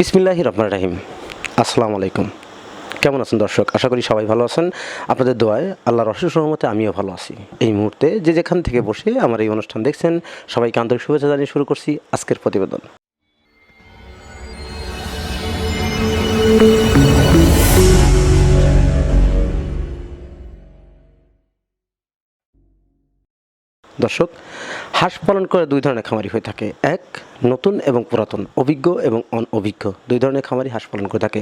বিসমিল্লাহ রহমান রাহিম। আসসালামু আলাইকুম। কেমন আছেন দর্শক? আশা করি সবাই ভালো আছেন। আপনাদের দোয়ায় আল্লাহর অশেষ সহমতে আমিও ভালো আছি। এই মুহূর্তে যে যেখান থেকে বসে আমার এই অনুষ্ঠান দেখছেন, সবাইকে আন্তরিক শুভেচ্ছা জানিয়ে শুরু করছি আজকের প্রতিবেদন। দর্শক, হাঁস পালন করে দুই ধরনের খামারি হয়ে থাকে। এক, নতুন এবং পুরাতন, অভিজ্ঞ এবং অনভিজ্ঞ। দুই ধরনের খামারি হাঁস পালন করে থাকে।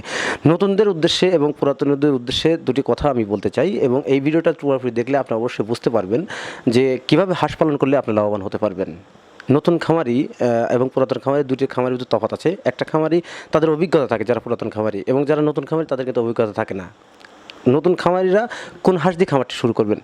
নতুনদের উদ্দেশ্যে এবং পুরাতনদের উদ্দেশ্যে দুটি কথা আমি বলতে চাই এবং এই ভিডিওটা পুরোপুরি দেখলে আপনি অবশ্যই বুঝতে পারবেন যে কীভাবে হাঁস পালন করলে আপনি লাভবান হতে পারবেন। নতুন খামারি এবং পুরাতন খামারি দুটি খামারির ভিতরে তফাৎ আছে। একটা খামারি তাদের অভিজ্ঞতা থাকে যারা পুরাতন খামারি এবং যারা নতুন খামারি তাদের কিন্তু অভিজ্ঞতা থাকে না। নতুন খামারিরা কোন হাঁস দিয়ে খামারটি শুরু করবেন?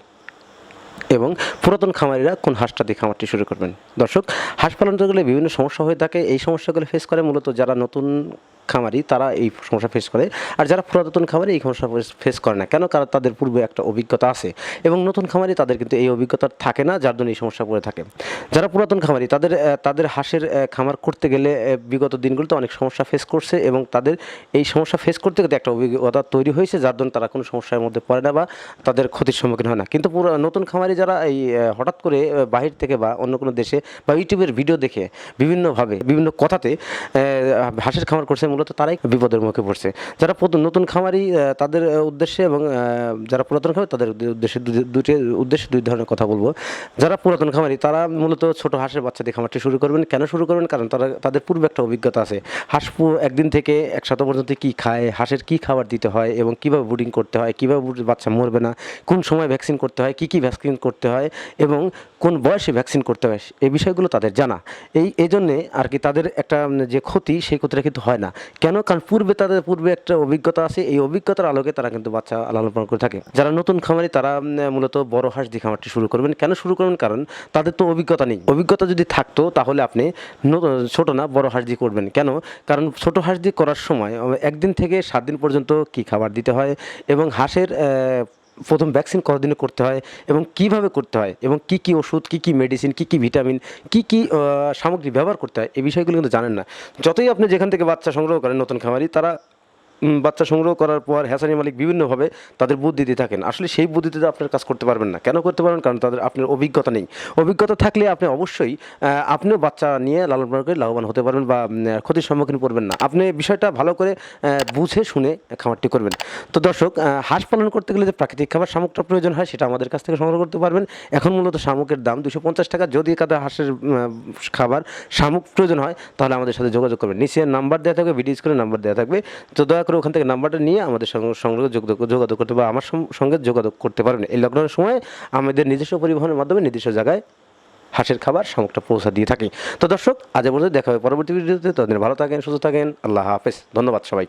এবং পুরাতন খামারিরা কোন হাঁসটা দিয়ে খামারটি শুরু করবেন? দর্শক, হাঁস পালনগুলি বিভিন্ন সমস্যা হয়ে থাকে। এই সমস্যাগুলো ফেস করে মূলত যারা নতুন খামারি, তারা এই সমস্যা ফেস করে। আর যারা পুরাতন খামারি, এই সমস্যা ফেস করে না। কেন? কারণ তাদের পূর্বে একটা অভিজ্ঞতা আছে। এবং নতুন খামারি, তাদের কিন্তু এই অভিজ্ঞতা থাকে না, যার জন্য এই সমস্যা পড়ে থাকে। যারা পুরাতন খামারি, তাদের তাদের হাঁসের খামার করতে গেলে বিগত দিনগুলোতে অনেক সমস্যা ফেস করছে এবং তাদের এই সমস্যা ফেস করতে গেলে একটা অভিজ্ঞতা তৈরি হয়েছে, যার জন্য তারা কোনো সমস্যার মধ্যে পড়ে না বা তাদের ক্ষতির সম্মুখীন হয় না। কিন্তু নতুন খামারি যারা এই হঠাৎ করে বাহির থেকে বা অন্য কোনো দেশে বা ইউটিউবের ভিডিও দেখে, বিভিন্নভাবে, বিভিন্ন কথাতে হাঁসের খামার করছে মূলত তারাই বিপদের মুখে পড়ছে। যারা নতুন খামারি তাদের উদ্দেশ্যে এবং যারা পুরাতন খামারি, তাদের উদ্দেশ্যে দুটি উদ্দেশ্যে দুই ধরনের কথা বলব। যারা পুরাতন খামারি, তারা মূলত ছোট হাঁসের বাচ্চা দিয়ে খামারটি শুরু করবেন। কেন শুরু করবেন? কারণ তারা, তাদের পূর্বে একটা অভিজ্ঞতা আছে। হাঁস একদিন থেকে এক সপ্তাহ পর্যন্ত কী খায়, হাঁসের কী খাবার দিতে হয় এবং কীভাবে ব্রুডিং করতে হয়, কীভাবে বাচ্চা মরবে না, কোন সময় ভ্যাকসিন করতে হয়, কী কী ভ্যাকসিন করতে হয় এবং কোন বয়সে ভ্যাকসিন করতে হয় এই বিষয়গুলো তাদের জানা। এই এই জন্যে আর কি তাদের একটা যে ক্ষতি, সেই ক্ষতিটা কিন্তু হয় না। কেন? কারণ পূর্বে তাদের, পূর্বে একটা অভিজ্ঞতা আছে, এই অভিজ্ঞতার আলোকে তারা কিন্তু বাচ্চা লালন পালন করে থাকে। যারা নতুন খামারি, তারা মূলত বড় হাঁস দিয়ে খামারটি শুরু করবেন। কেন শুরু করবেন? কারণ তাদের তো অভিজ্ঞতা নেই। অভিজ্ঞতা যদি থাকতো, তাহলে আপনি ছোট না, বড় হাঁস দিয়ে করবেন। কেন? কারণ ছোট হাঁস দিয়ে করার সময়, একদিন থেকে সাত দিন পর্যন্ত কি খাবার দিতে হয়? এবং হাঁসের প্রথম ভ্যাকসিন কতদিনে করতে হয় এবং কীভাবে করতে হয় এবং কি কি ওষুধ, কি কি মেডিসিন কি কি ভিটামিন কি কি সামগ্রী ব্যবহার করতে হয়, এই বিষয়গুলো কিন্তু জানেন না। যতই আপনি যেখান থেকে বাচ্চা সংগ্রহ করেন নতুন খামারি, তারা বাচ্চা সংগ্রহ করার পর হ্যাসানি মালিক বিভিন্নভাবে তাদের বুদ্ধি দিয়ে থাকেন। আসলে সেই বুদ্ধিতে আপনার কাজ করতে পারবেন না। কেন করতে পারবেন? কারণ তাদের আপনার অভিজ্ঞতা নেই। অভিজ্ঞতা থাকলে আপনি অবশ্যই আপনিও বাচ্চা নিয়ে লালন পালন করে লাভবান হতে পারবেন বা ক্ষতির সম্মুখীন পড়বেন না। আপনি বিষয়টা ভালো করে বুঝে শুনে খামারটি করবেন। তো দর্শক হাঁস পালন করতে গেলে যে প্রাকৃতিক খাবার শামুকটা প্রয়োজন হয়, সেটা আমাদের কাছ থেকে সংগ্রহ করতে পারবেন। এখন মূলত শামুকের দাম দুশো পঞ্চাশ টাকা। যদি কাদা হাঁসের খাবার শামুক প্রয়োজন হয়, তাহলে আমাদের সাথে যোগাযোগ করবেন। নিচে নাম্বার দেওয়া থাকবে, ভিডিও স্ক্রিনে নাম্বার দেওয়া থাকবে। তো দয়া করে ওখান থেকে নাম্বারটা নিয়ে আমাদের সঙ্গে যোগাযোগ করতে বা আমার সঙ্গে যোগাযোগ করতে পারেন এই লকডাউনের সময় আমাদের নিজস্ব পরিবহনের মাধ্যমে নির্দিষ্ট জায়গায় হাঁসের খাবার শামুকটা পৌঁছা দিয়ে থাকি। তো দর্শক, আজ পর্যন্ত দেখা হবে পরবর্তী ভিডিওতে। তাদের ভালো থাকেন, সুস্থ থাকেন। আল্লাহ হাফেজ। ধন্যবাদ সবাই